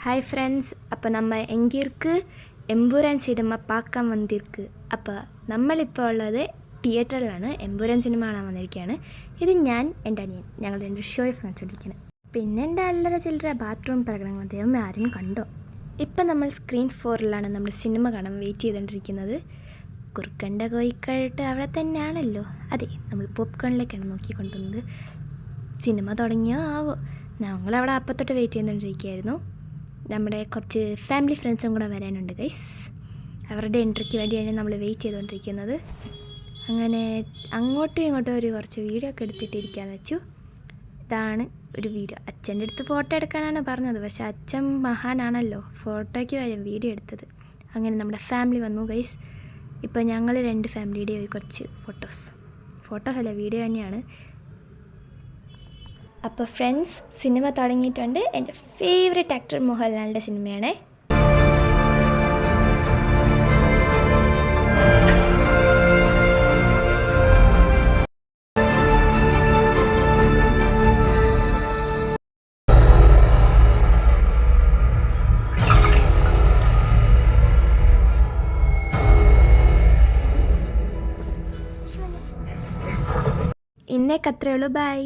Hi friends அப்போ நம்ம எங்கே இருக்கு എമ്പുരാൻ സിനിമ പാക്കാൻ വന്നിരിക്ക് അപ്പോൾ നമ്മളിപ്പോൾ ഉള്ളത് തിയേറ്ററിലാണ് എമ്പുരാൻ സിനിമ കാണാൻ വന്നിരിക്കുകയാണ് ഇത് ഞാൻ എൻ്റെ അനിയൻ ഞങ്ങൾ രണ്ട് ഷോയെ കാണിച്ചുകൊണ്ടിരിക്കുകയാണ് പിന്നെ എൻ്റെ അല്ലറ ചില്ലറ ബാത്റൂം പ്രകടനങ്ങൾ ദൈവമേ ആരും കണ്ടോ ഇപ്പം നമ്മൾ സ്ക്രീൻ ഫോറിലാണ് നമ്മൾ സിനിമ കാണാൻ വെയിറ്റ് ചെയ്തുകൊണ്ടിരിക്കുന്നത് കുറുക്കണ്ട കോയിക്കഴുട്ട് അവിടെ തന്നെയാണല്ലോ അതെ നമ്മൾ പോപ്കോണിലേക്കാണ് നോക്കിക്കൊണ്ടുവന്നത് സിനിമ തുടങ്ങിയോ ആവോ ഞങ്ങളവിടെ അപ്പത്തൊട്ട് വെയിറ്റ് ചെയ്തുകൊണ്ടിരിക്കുകയായിരുന്നു നമ്മുടെ കുറച്ച് ഫാമിലി ഫ്രണ്ട്സും കൂടെ വരാനുണ്ട് ഗൈസ് അവരുടെ എൻട്രിക്ക് വേണ്ടിയാണ് നമ്മൾ വെയിറ്റ് ചെയ്തുകൊണ്ടിരിക്കുന്നത് അങ്ങനെ അങ്ങോട്ടും ഇങ്ങോട്ടും ഒരു കുറച്ച് വീഡിയോ ഒക്കെ എടുത്തിട്ടിരിക്കാന്ന് വെച്ചു. ഇതാണ് ഒരു വീഡിയോ അച്ഛന്റെ അടുത്ത് ഫോട്ടോ എടുക്കാനാണ് പറഞ്ഞത് പക്ഷേ അച്ഛൻ മഹാനാണല്ലോ. ഫോട്ടോയ്ക്ക് വരും വീഡിയോ എടുത്തത്. അങ്ങനെ നമ്മുടെ ഫാമിലി വന്നു ഗൈസ് ഇപ്പോൾ ഞങ്ങൾ രണ്ട് ഫാമിലിയുടെ ഒരു കുറച്ച് ഫോട്ടോസ് ഫോട്ടോസ് അല്ല വീഡിയോ തന്നെയാണ്. അപ്പോൾ ഫ്രണ്ട്സ് സിനിമ തുടങ്ങിയിട്ടുണ്ട്. എന്റെ ഫേവറേറ്റ് ആക്ടർ മോഹൻലാലിന്റെ സിനിമയാണ് ഇന്നേക്കത്രേ ഉള്ളൂ. ബൈ